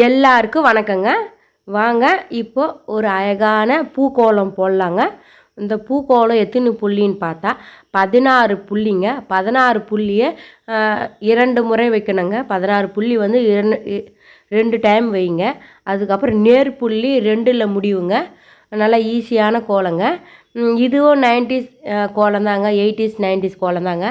எல்லாருக்கும் வணக்கங்க. வாங்க இப்போ ஒரு அழகான பூக்கோலம் போடலாங்க. இந்த பூக்கோலம் எத்தனை புள்ளின்னு பார்த்தா பதினாறு புள்ளிங்க. பதினாறு புள்ளியை இரண்டு முறை வைக்கணுங்க. பதினாறு புள்ளி வந்து இரண்டு ரெண்டு டைம் வைங்க. அதுக்கப்புறம் நேர் புள்ளி ரெண்டில் முடிவுங்க. நல்லா ஈஸியான கோலங்க. இதுவும் நைன்டிஸ் கோலம் தாங்க எயிட்டிஸ் நைன்டிஸ் கோலம் தாங்க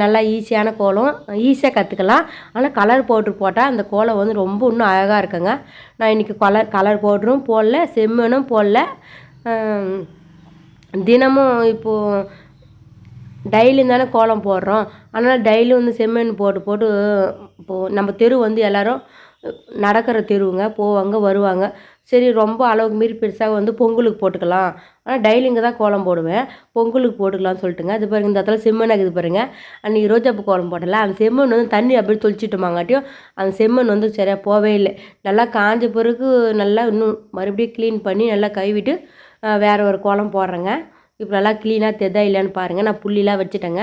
நல்லா ஈஸியான கோலம். ஈஸியாக கற்றுக்கலாம் ஆனால் கலர் பவுட்ரு போட்டால் அந்த கோலம் வந்து ரொம்ப இன்னும் அழகாக இருக்குங்க. நான் இன்றைக்கி கலர் கலர் பவுட்ரும் போடல செம்மனும் போடல. தினமும் இப்போது டெய்லியும் தானே கோலம் போடுறோம். அதனால் டெய்லியும் வந்து செம்மண் போட்டு போட்டு இப்போது நம்ம தெரு வந்து எல்லோரும் நடக்கிற தெருவுங்க. போவாங்க வருவாங்க. சரி ரொம்ப அளவுக்கு மீறி பெருசாக வந்து பொங்கலுக்கு போட்டுக்கலாம். ஆனால் டெய்லிங்க தான் கோலம் போடுவேன். பொங்கலுக்கு போட்டுக்கலாம்னு சொல்லிட்டுங்க. அது பாருங்க இந்த இடத்துல செம்மண் இருக்குது பாருங்கள் அன்றைக்கி ரோஜாப்பூ கோலம் போட்டல அந்த செம்மண் வந்து தண்ணி அப்படியே தொளிச்சிட்டோமாங்காட்டியும் அந்த செம்மண் வந்து சரியாக போவே இல்லை. நல்லா காஞ்ச பிறகு நல்லா இன்னும் மறுபடியும் க்ளீன் பண்ணி நல்லா கழுவிட்டு வேறு ஒரு கோலம் போடுறேங்க. இப்போ நல்லா க்ளீனாக தெதா இல்லைன்னு பாருங்கள் நான் புள்ளிலாம் வச்சுட்டேங்க.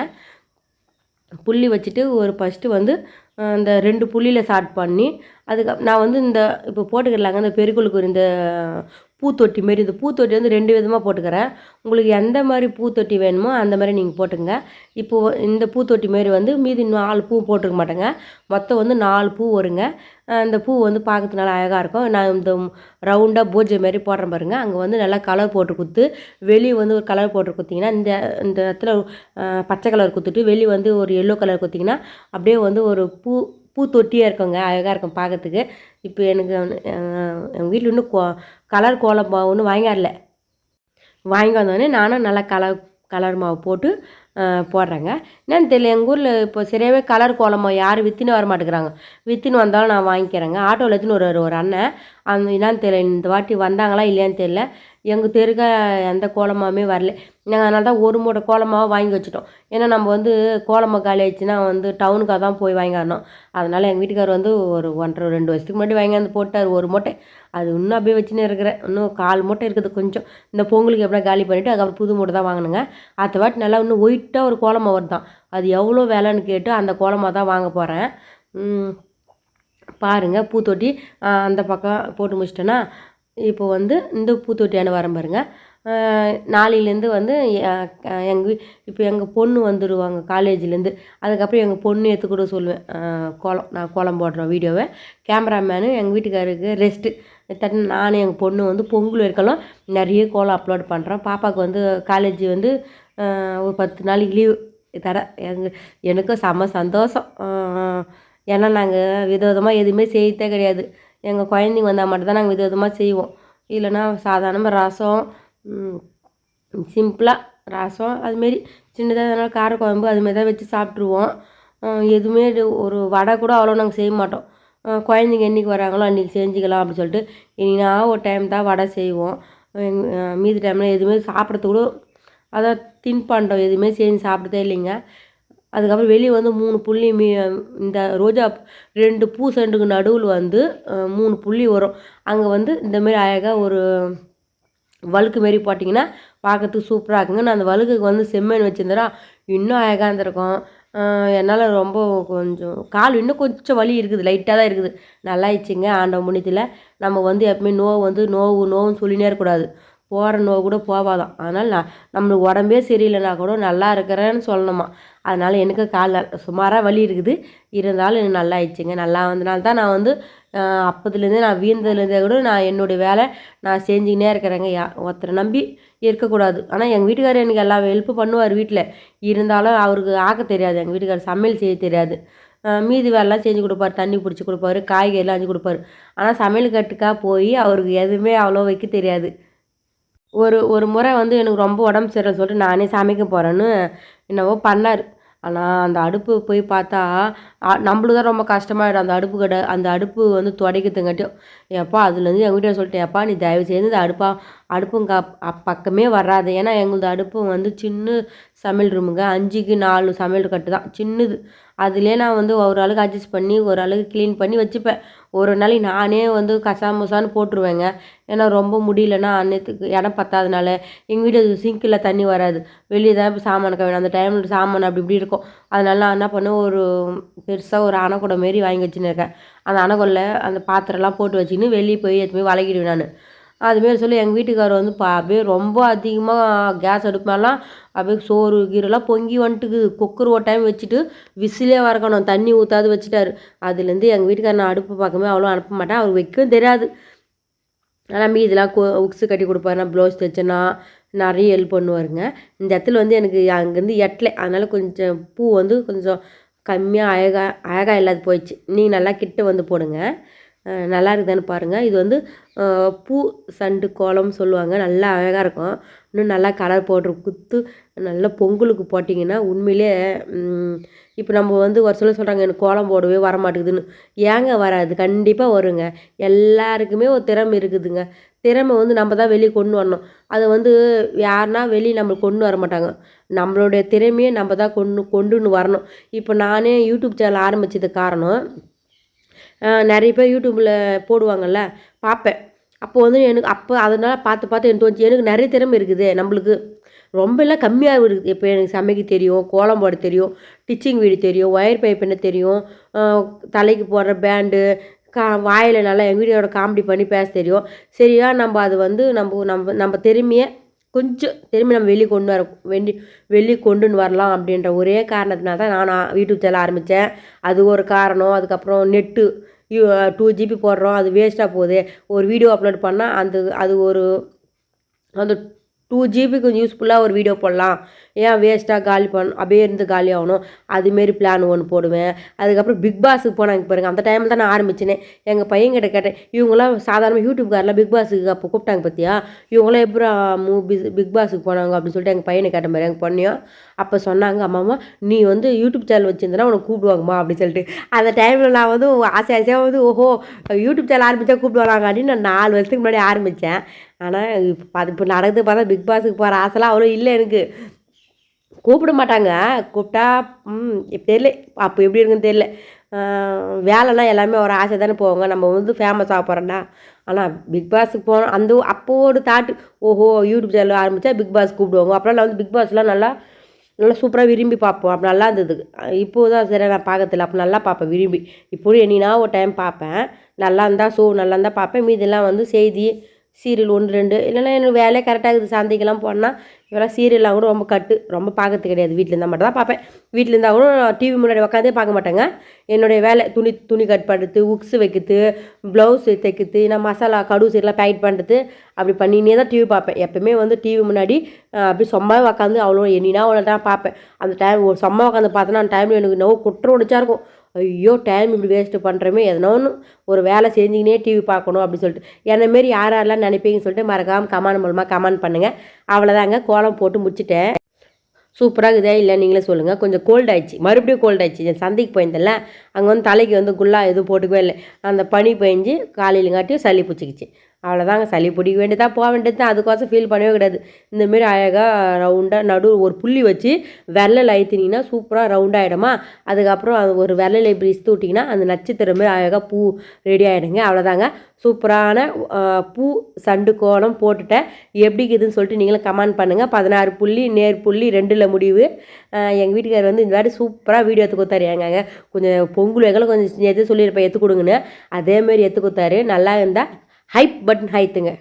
புள்ளி வச்சுட்டு ஒரு ஃபஸ்ட்டு வந்து இந்த ரெண்டு புள்ளியில் ஸ்டார்ட் பண்ணி அதுக்கு நான் வந்து இந்த இப்போ போட்டுக்கிறலாங்க இந்த பெருக்குளுக்கு இந்த பூத்தொட்டி மாரி இந்த பூத்தொட்டி வந்து ரெண்டு விதமாக போட்டுக்கிறேன். உங்களுக்கு எந்த மாதிரி பூத்தொட்டி வேணுமோ அந்த மாதிரி நீங்கள் போட்டுங்க இப்போது இந்த பூத்தொட்டி மாரி வந்து மீதி நாலு பூ போட்டுக்க மாட்டேங்க. மொத்தம் வந்து நாலு பூ வருங்க. அந்த பூ வந்து பார்க்கறதுக்கு நல்லா அழகாக இருக்கும். நான் இந்த ரவுண்டாக பூஜை மாரி போடுறேன் பாருங்க. அங்கே வந்து நல்லா கலர் போட்டு குத்து வெளியே வந்து ஒரு கலர் போட்டு குத்திங்கன்னா இந்த இந்த இடத்துல பச்சை கலர் குத்துட்டு வெளியே வந்து ஒரு எல்லோ கலர் குத்திங்கன்னா அப்படியே வந்து ஒரு பூ பூ தொட்டியாக இருக்குங்க. அழகாக இருக்கும் பார்க்கறதுக்கு இப்போ எனக்கு எங்கள் வீட்டில் இன்னும் கோ கலர் கோலம் ஒன்றும் வாங்கிடல வாங்கி வந்தோடனே நானும் நல்லா கலர் கலர் மாவு போட்டு போடுறேங்க. என்னன்னு தெரியல எங்கள் ஊரில் இப்போ சரியாகவே கலர் கோலமாக யாரும் விற்றுன்னு வர மாட்டேங்கிறாங்க. விற்றுன்னு வந்தாலும் நான் வாங்கிக்கிறேங்க. ஆட்டோவில் எடுத்துன்னு ஒரு ஒரு அண்ணன். அந்த என்னன்னு தெரியல இந்த வாட்டி வந்தாங்களா இல்லையான்னு தெரியல. எங்கள் தெருக்க எந்த கோலமாவுமே வரல. நாங்கள் அதனால தான் ஒரு மூட்டை கோலமாவை வாங்கி வச்சுட்டோம். ஏன்னா நம்ம வந்து கோலமாக காலி ஆயிடுச்சுன்னா வந்து டவுனுக்காக தான் போய் வாங்கிடணும் அதனால் எங்கள் வீட்டுக்கார் வந்து ஒரு ஒன்றரை ரெண்டு வருஷத்துக்கு முன்னாடி வாங்கி வந்து போட்டார் ஒரு மூட்டை. அது இன்னும் அப்படியே வச்சுன்னு இருக்கிறேன். இன்னும் கால் மூட்டை இருக்குது கொஞ்சம். இந்த பொங்கலுக்கு எப்படின்னா காலி பண்ணிவிட்டு அதுக்கப்புறம் புது மூட்டை தான் வாங்கினுங்க அடுத்த வாட்டி நல்லா இன்னும் ஒயிட்டாக ஒரு கோலமாக வருதான் அது எவ்வளோ விலைன்னு கேட்டு அந்த கோலமாக தான் வாங்க போகிறேன் பாருங்கள் பூத்தொட்டி அந்த பக்கம் போட்டு முடிச்சிட்டேன்னா இப்போ வந்து இந்த பூத்தொட்டியான வரேன் பாருங்கள் நாளையிலேருந்து வந்து எங்கள் வீ இப்போ எங்கள் பொண்ணு வந்துடுவாங்க காலேஜ்லேருந்து அதுக்கப்புறம் எங்கள் பொண்ணு எடுத்துக்கூட சொல்லுவேன். கோலம் நான் கோலம் போடுறோம் வீடியோவை. கேமராமேனு எங்கள் வீட்டுக்காருக்கு ரெஸ்ட்டு தட்டு நானும் எங்கள் பொண்ணு வந்து பொங்கல் இருக்கலாம் நிறைய கோலம் அப்லோட் பண்ணுறோம் பாப்பாவுக்கு வந்து காலேஜ் வந்து ஒரு பத்து நாளைக்கு லீவ் தர எங்கள் எனக்கும் செம்ம சந்தோஷம். ஏன்னா நாங்கள் விதவிதமாக எதுவுமே செய்யத்தே கிடையாது. எங்கள் குழந்தைங்க வந்தால் மட்டும்தான் நாங்கள் வித விதமாக செய்வோம். இல்லைன்னா சாதாரணமாக ரசம் சிம்பிளாக ரசம் அதுமாரி சின்னதாக எதனா காரக்குழம்பு அதுமாரி தான் வச்சு சாப்பிட்ருவோம் எதுவுமே ஒரு வடை கூட அவ்வளோ நாங்கள் செய்ய மாட்டோம். குழந்தைங்க என்றைக்கு வராங்களோ அன்றைக்கி செஞ்சுக்கலாம் அப்படின்னு சொல்லிட்டு இனினா ஒரு டைம் தான் வடை செய்வோம். மீதி டைமில் எதுவுமே சாப்பிட்றது கூட அதான் தின்பண்டம் எதுவுமே செஞ்சு சாப்பிட்டதே இல்லைங்க. அதுக்கப்புறம் வெளியே வந்து மூணு புள்ளி மீ இந்த ரோஜா ரெண்டு பூ செண்டுக்கு நடுவில் வந்து மூணு புள்ளி வரும். அங்கே வந்து இந்தமாரி அழகாக ஒரு வழுக்கு மாரி போட்டிங்கன்னா பார்க்கறதுக்கு சூப்பராக இருக்குங்க. நான் அந்த வழுக்குக்கு வந்து செம்மண் வச்சுருந்தேன்னா இன்னும் அழகாக இருந்திருக்கும். என்னால் ரொம்ப கொஞ்சம் கால் இன்னும் கொஞ்சம் வலி இருக்குது லைட்டாக தான் இருக்குது. நல்லா ஆயிடுச்சுங்க ஆண்டவன் நம்ம வந்து எப்பவுமே நோவு வந்து நோவு நோவுன்னு சொல்லினே இருக்கக்கூடாது. போகிற நோவு கூட போவாதான் அதனால் நான் நம்மளுக்கு உடம்பே சரியில்லைனா கூட நல்லா இருக்கிறேன்னு சொல்லணுமா? அதனால் எனக்கு கால் சுமாராக வலி இருக்குது. இருந்தாலும் எனக்கு நல்லா ஆயிடுச்சுங்க. நல்லா வந்தனால தான் நான் வந்து அப்பத்துலேருந்தே அப்போதுலேருந்தே நான் வீழ்ந்ததுலேருந்தே கூட நான் என்னுடைய வேலை நான் செஞ்சுக்கினே இருக்கிறேங்க. யா ஒருத்தரை நம்பி இருக்கக்கூடாது. ஆனால் எங்கள் வீட்டுக்காரர் எனக்கு எல்லா ஹெல்ப்பு பண்ணுவார் வீட்டில். இருந்தாலும் அவருக்கு ஆக்க தெரியாது. எங்கள் வீட்டுக்காரர் சமையல் செய்ய தெரியாது. மீதி வேலைலாம் செஞ்சு கொடுப்பாரு. தண்ணி பிடிச்சி கொடுப்பாரு. காய்கறிலாம் அஞ்சு கொடுப்பாரு. ஆனால் சமையல் கட்டுக்காக போய் அவருக்கு எதுவுமே அவ்வளோ வைக்க தெரியாது. ஒரு ஒரு முறை வந்து எனக்கு ரொம்ப உடம்பு சரியில்லை சொல்லிட்டு நானே சமைக்க போகிறேன்னு என்னவோ பண்ணார். ஆனால் அந்த அடுப்பு போய் பார்த்தா நம்மளுக்கு தான் ரொம்ப கஷ்டமாயிடும். அந்த அடுப்பு கடை அந்த அடுப்பு வந்து துடைக்கிறதுங்காட்டியும் எப்பா அதுலேருந்து எங்கள் வீட்டில் சொல்லிட்டேன். எப்பா நீ தயவு செய்து இந்த அடுப்பா அடுப்புங்க பக்கமே வராது. ஏன்னா எங்களது அடுப்பு வந்து சின்ன சமையல் ரூமுங்க அஞ்சுக்கு நாலு சமையல் கட்டு தான். சின்னது. அதுலேயே நான் வந்து ஒரு அட்ஜஸ்ட் பண்ணி ஒரு க்ளீன் பண்ணி வச்சுப்பேன். ஒரு நாளைக்கு நானே வந்து கசாமுசான்னு போட்டுருவேங்க. ஏன்னா ரொம்ப முடியலன்னா அன்னத்துக்கு இடம் பத்தாதனால எங்கள் வீட்டு சிங்கில் தண்ணி வராது. வெளியே தான் இப்போ சாமான் கழுவணும் அந்த டைமில் சாமான் அப்படி இப்படி இருக்கும். அதனால நான் என்ன பண்ணுவேன்? ஒரு பெருசாக ஒரு அணைக்குடம் மாரி வாங்கி வச்சுன்னு இருக்கேன். அந்த அணைக்குள்ள அந்த பாத்திரம்லாம் போட்டு வச்சுக்கின்னு வெளியே போய் எடுத்து போய் வளக்கிடுவேன் நான். அதுமாரி சொல்லி எங்கள் வீட்டுக்காரர் வந்து பா அப்படியே ரொம்ப அதிகமாக கேஸ் அடுப்பு மேலாம் அப்படியே சோறு கீரெல்லாம் பொங்கி வந்துட்டுக்குது. குக்கர் ஒரு டைம் வச்சுட்டு விசிலே வறக்கணும். தண்ணி ஊற்றாது வச்சுட்டாரு. அதுலேருந்து எங்கள் வீட்டுக்காரர் நான் அடுப்பு பார்க்கவே அவ்வளோ அனுப்ப மாட்டேன். அவர் வைக்கவும் தெரியாது. ஆனால் மீதெல்லாம் கொ உக்ஸு கட்டி கொடுப்பாரு நான் ப்ளவுஸ் தைச்சேன்னா நிறைய ஹெல்ப் பண்ணுவாருங்க. இந்த இடத்துல வந்து எனக்கு அங்கேருந்து எட்டலை. அதனால் கொஞ்சம் பூ வந்து கொஞ்சம் கம்மியாக அழகாக அழகாக இல்லாத போயிடுச்சு. நீங்கள் நல்லா கிட்ட வந்து போடுங்க. நல்லா இருக்குதான்னு பாருங்கள் இது வந்து பூ சண்டு கோலம்னு சொல்லுவாங்க. நல்லா அழகாக இருக்கும். இன்னும் நல்லா கலர் பவுட்ரு குத்து நல்லா பொங்கலுக்கு போட்டிங்கன்னா உண்மையிலே இப்போ நம்ம வந்து ஒரு சில சொல்கிறாங்க எனக்கு கோலம் போடவே வரமாட்டேங்குதுன்னு. ஏங்க வராது? கண்டிப்பாக வருங்க. எல்லாருக்குமே ஒரு திறமை இருக்குதுங்க. திறமை வந்து நம்ம தான் வெளியே கொண்டு வரணும். அதை வந்து யாருனா வெளியே நம்மளுக்கு கொண்டு வர மாட்டாங்க. நம்மளுடைய திறமையை நம்ம தான் கொண்டு கொண்டுன்னு வரணும். இப்போ நானே யூடியூப் சேனல் ஆரம்பித்தது காரணம் நிறைய பேர் யூடியூப்பில் போடுவாங்கல்ல பார்ப்பேன். அப்போ வந்து எனக்கு அப்போ அதனால் பார்த்து பார்த்து எனக்கு தோணுச்சு எனக்கு நிறைய திறமை இருக்குது நம்மளுக்கு. ரொம்ப எல்லாம் கம்மியாக இருக்குது. இப்போ எனக்கு சமைக்க தெரியும் கோலம் போட தெரியும் டிச்சிங் வீடு தெரியும் ஒயர் பைப் என்ன தெரியும் தலைக்கு போடுற பேண்டு கா வாயில் நல்லா எங்கள் வீடியோட காமெடி பண்ணி பேச தெரியும். சரியா நம்ம அது வந்து நம்ம நம்ம நம்ம திறமையை கொஞ்சம் திரும்பி நம்ம வெளியே கொண்டு வர வெளி வெளியே கொண்டுன்னு வரலாம் அப்படின்ற ஒரே காரணத்தினால தான் நான் யூடியூப் சேனல் ஆரம்பித்தேன் அது ஒரு காரணம். அதுக்கப்புறம் நெட்டு டூ ஜிபி போடுறோம். அது வேஸ்ட்டாக போகுது. ஒரு வீடியோ அப்லோட் பண்ணால் அந்த அது ஒரு அந்த டூ ஜிபி கொஞ்சம் யூஸ்ஃபுல்லாக ஒரு வீடியோ போடலாம். ஏன் வேஸ்ட்டாக காலி பண்ண அப்படியே இருந்து காலி ஆகணும். அதுமாரி பிளான் ஒன்று போடுவேன். அதுக்கப்புறம் பிக் பாஸுக்கு போனாங்க பாருங்கள் அந்த டைமில் தான் நான் ஆரம்பிச்சினேன் எங்கள் பையன்கிட்ட கேட்டேன். இவங்களாம் சாதாரணமாக யூடியூப்காரெலாம் பிக் பாஸுக்கு அப்போ கூப்பிட்டாங்க பார்த்தியா இவங்களாம் எப்படி மூவிஸ் பிக் பாஸுக்கு போனாங்க அப்படின்னு சொல்லிட்டு எங்கள் பையனை கேட்ட மாதிரி எங்கள் பொண்ணையும் அப்போ சொன்னாங்க. அம்மாம்மா நீ வந்து யூடியூப் சேனல் வச்சிருந்தனா உனக்கு கூப்பிடுவாங்கம்மா அப்படின்னு சொல்லிட்டு. அந்த டைமில் நான் வந்து ஆசை ஆசையாக வந்து ஓஹோ யூடியூப் சேனல் ஆரம்பித்தா கூப்பிடுவாங்க அப்படின்னு நான் நாலு வருஷத்துக்கு முன்னாடி ஆரம்பித்தேன் ஆனால் இப்போ அது இப்போ நடக்குது பார்த்தா பிக் பாஸுக்கு போகிற ஆசைலாம் அவ்வளோ இல்லை எனக்கு. கூப்பிட மாட்டாங்க. கூப்பிட்டா ம் தெரியல. அப்போ எப்படி இருக்குன்னு தெரியல. வேலைனா எல்லாமே ஒரு ஆசை தானே போவாங்க. நம்ம வந்து ஃபேமஸ் ஆக ஆனால் பிக் பாஸுக்கு போனோம் அந்த அப்போ ஒரு தாட்டு ஓஹோ யூடியூப் சேனல் ஆரம்பித்தா பிக் பாஸ் கூப்பிடுவாங்க. அப்போலாம் வந்து பிக் பாஸ்லாம் நல்லா நல்லா சூப்பராக விரும்பி பார்ப்போம். அப்போ நல்லா இருந்தது. இப்போது தான் சரி நான் பார்க்கறதில்ல. அப்போ நல்லா பார்ப்பேன் விரும்பி. இப்போது என்னினா ஒரு டைம் பார்ப்பேன். நல்லா இருந்தால் ஷோ நல்லா இருந்தால் பார்ப்பேன். மீதெல்லாம் வந்து செய்தி சீரியல் ஒன்று ரெண்டு இல்லைன்னா எனக்கு வேலையே கரெக்டாக இருக்குது சந்தைக்கெல்லாம் போனால் இவெல்லாம் சீரியல்லாம் கூட ரொம்ப கட்டு ரொம்ப பார்க்கறது கிடையாது. வீட்டில் இருந்தால் மட்டும் தான் பார்ப்பேன். வீட்டில் இருந்தால் கூட டிவி முன்னாடி உட்காந்தே பார்க்க மாட்டேங்க. என்னுடைய வேலை துணி துணி கட் பண்ணுறது உக்ஸ் வைக்கிறது ப்ளவுஸ் தைக்கிறது நான் மசாலா கடுகு சீரெலாம் பேக்கெட் பண்ணுறது அப்படி பண்ணினே தான் டிவி பார்ப்பேன். எப்பவுமே வந்து டிவி முன்னாடி அப்படி சும்மாவே உட்காந்து அவ்வளோ எண்ணினா அவ்வளோ தான் பார்ப்பேன். அந்த டைம் ஒரு சும்மா உட்காந்து பார்த்தோன்னா அந்த டைமில் எனக்கு நோ குற்றம் ஒடிச்சா இருக்கும். ஐயோ டைம் இப்படி வேஸ்ட்டு பண்ணுறமே எதனா ஒன்று ஒரு வேலை செஞ்சுக்கினே டிவி பார்க்கணும் அப்படின்னு சொல்லிட்டு. என்னை மாரி யார் யாரெல்லாம் நினைப்பீங்கன்னு சொல்லிட்டு மறக்காமல் கமெண்ட் மூலமாக கமெண்ட் பண்ணுங்கள் அவ்வளோதாங்க கோலம் போட்டு முடிச்சிட்டேன். சூப்பராக இதே இல்லை நீங்களே சொல்லுங்கள் கொஞ்சம் கோல்ட் ஆயிடுச்சு. மறுபடியும் கோல்ட் ஆயிடுச்சு. என் சந்தைக்கு போயிருந்தேன்ல அங்கே வந்து தலைக்கு வந்து குல்லா எதுவும் போட்டுக்கவே இல்லை. அந்த பனி பெஞ்சு காலையிலங்காட்டியும் சளி பிடிச்சிக்கிச்சு. அவ்வளோதாங்க சளி பிடிக்க வேண்டியதாக போக வேண்டியது தான். அதுக்கோசம் ஃபீல் பண்ணவே கிடையாது. இந்தமாரி அழகாக ரவுண்டாக நடு ஒரு புள்ளி வச்சு விரலில் அழுத்தினீங்கன்னா சூப்பராக ரவுண்டாகிடுமா அதுக்கப்புறம் அது ஒரு விரலில் இப்படி இஸ்து விட்டிங்கன்னா அந்த நட்சத்திரம் மாதிரி அழகாக பூ ரெடி ஆகிடுங்க அவ்வளோதாங்க சூப்பரான பூ சண்டு கோலம் போட்டுட்டேன். எப்படி இருக்குதுன்னு சொல்லிட்டு நீங்களும் கமெண்ட் பண்ணுங்கள் பதினாறு புள்ளி நேர் புள்ளி ரெண்டில் முடிவு. எங்கள் வீட்டுக்காரர் வந்து இந்த மாதிரி சூப்பராக வீடியோ எடுத்து கொடுத்தாரு. ஏங்க கொஞ்சம் பொங்கல் எங்களை கொஞ்சம் எது சொல்லியிருப்பேன் எடுத்து கொடுங்கன்னு. அதேமாரி எடுத்து கொடுத்தாரு. நல்லா இருந்தால் ஹைப் பட்டன் ஹைத்துங்க